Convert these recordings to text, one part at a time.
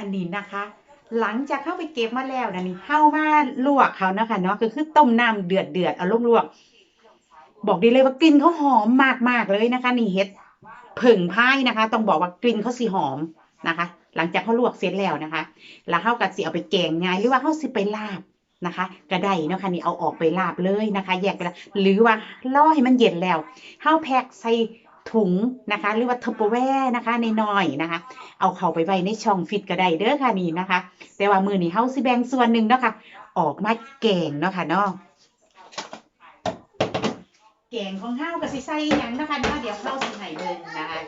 อันนี้นะคะ หลังจากเข้าไปเก็บมาแล้วนะนี่เข้ามาลวกเขานะคะเนาะก็คือต้มน้ำเดือดเดือดเอาลงลวก บอกได้เลยว่ากลิ่นเขาหอมมากมากเลยนะคะ นี่เฮ็ดผึ่งพายนะคะ ต้องบอกว่ากลิ่นเขาสิหอมนะคะ หลังจากเขาลวกเสร็จแล้วนะคะ แล้วเขาก็สิเอาไปแกงไงหรือว่าเขาสิไปลาบนะคะก็ได้เนาะค่ะนี่เอาออกไปลาบเลยนะคะ แยกไปละหรือว่าล่อให้มันเย็นแล้วเฮาแพ็คใส่ ถุงนะคะ หรือว่าทัพแวร์นะคะในน้อยนะคะ เอาเข้าไปไว้ในช่องฟิตก็ได้เด้อค่ะนี่นะคะ แต่ว่ามือนี้เฮาสิแบ่งส่วนหนึ่งเนาะค่ะออกมาแกงเนาะค่ะเนาะแกงของเฮาก็สิใส่หยังนะคะเนาะเดี๋ยวเราสิให้เบิ่งนะคะ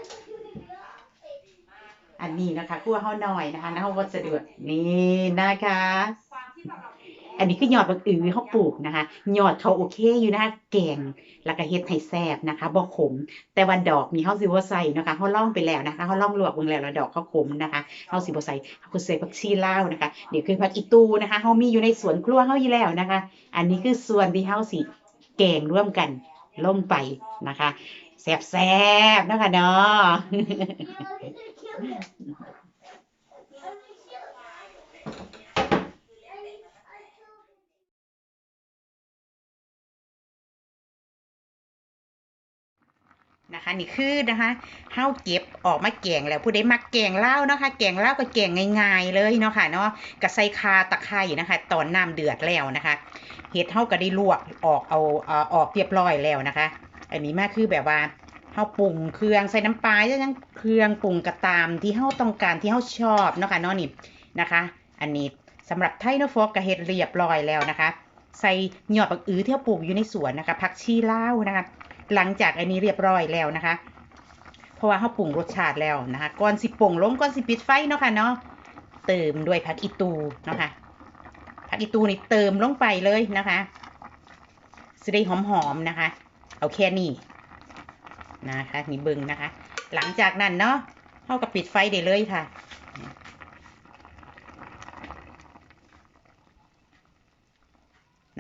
อันนี้นะคะคั่วเฮาหน่อยนะคะเฮาวัสะดุนี่นะคะ อันนี้คือยอดบักอือเขาปลูกนะคะยอดเขาโอเคอยู่นะคะแกงแล้วก็เฮ็ดให้แซ่บนะคะบ่ขม แต่ว่าดอกนี่เฮาสิบ่ใส่นะคะเฮาล่องไปแล้วนะคะเฮาล่องลวกเบิ่งแล้วแล้วดอกเขาขมนะคะเฮาสิบ่ใส่เฮาก็ใส่ผักชีลาวนะคะเดี๋ยวคือผักอีตูนะคะเฮามีอยู่ในสวนครัวเฮาอยู่แล้วนะคะ อันนี้คือส่วนที่เฮาสิแกงร่วมกันลงไปนะคะแซ่บๆนะคะเนาะ นะคะ นี่คือนะคะเฮาเก็บออกมาแกงแล้วผู้ใดมักแกงลานะคะ แกงเลาก็แกงง่าย ๆ เลยเนาะค่ะเนาะก็ใส่คาตะไคร้นะคะ ตอนน้ำเดือดแล้วนะคะเห็ดเฮาก็ได้ลวกออกเอาเอ่อออกเรียบร้อยแล้วนะคะ อันนี้มาคือแบบว่าเฮาปรุงเครื่องใส่น้ำปลาแล้วยังเครื่องปรุงกระตามที่เฮาต้องการที่เฮาชอบเนาะค่ะเนาะนี่นะคะ อันนี้สำหรับไทยเนาะฟอกก็เฮ็ดเรียบร้อยแล้วนะคะ ใส่หยอดผักอื้อที่เฮาปลูกอยู่ในสวนนะคะผักชีลาวนะคะ หลังจากอันนี้เรียบร้อยแล้วนะคะ เพราะว่าเขาปรุงรสชาติแล้วนะคะก่อนสิปรุงลงก่อนสิปิดไฟเนาะค่ะเนาะเติมด้วยผักอีตูเนาะค่ะผักอีตูนี่เติมลงไปเลยนะคะสิได้หอมๆนะคะ เอาแค่นี้นะคะนี่เบิงนะคะ หลังจากนั้นเนาะเขาก็ปิดไฟได้เลยค่ะ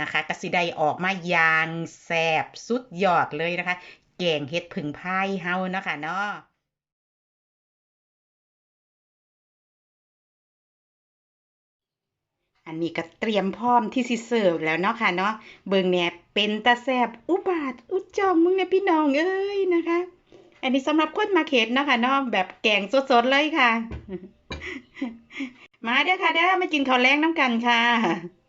นะคะกสิได้ออกมาอย่างแซ่บสุดยอดเลยนะคะ แกงเฮ็ดผึ่งพายเฮานะคะเนาะอันนี้ก็เตรียมพร้อมที่สิเสิร์ฟแล้วเนาะค่ะเนาะเบิ่งเนี่ยเป็นตาแซบอุบาทอุจอมมึงเนี่ยพี่น้องเอ้ยนะคะ อันนี้สำหรับคนมาเข็ดเนาะค่ะเนาะแบบแกงสดๆเลยค่ะ มาเด้อค่ะเด้อมากินข้าวแลงน้ำกันค่ะ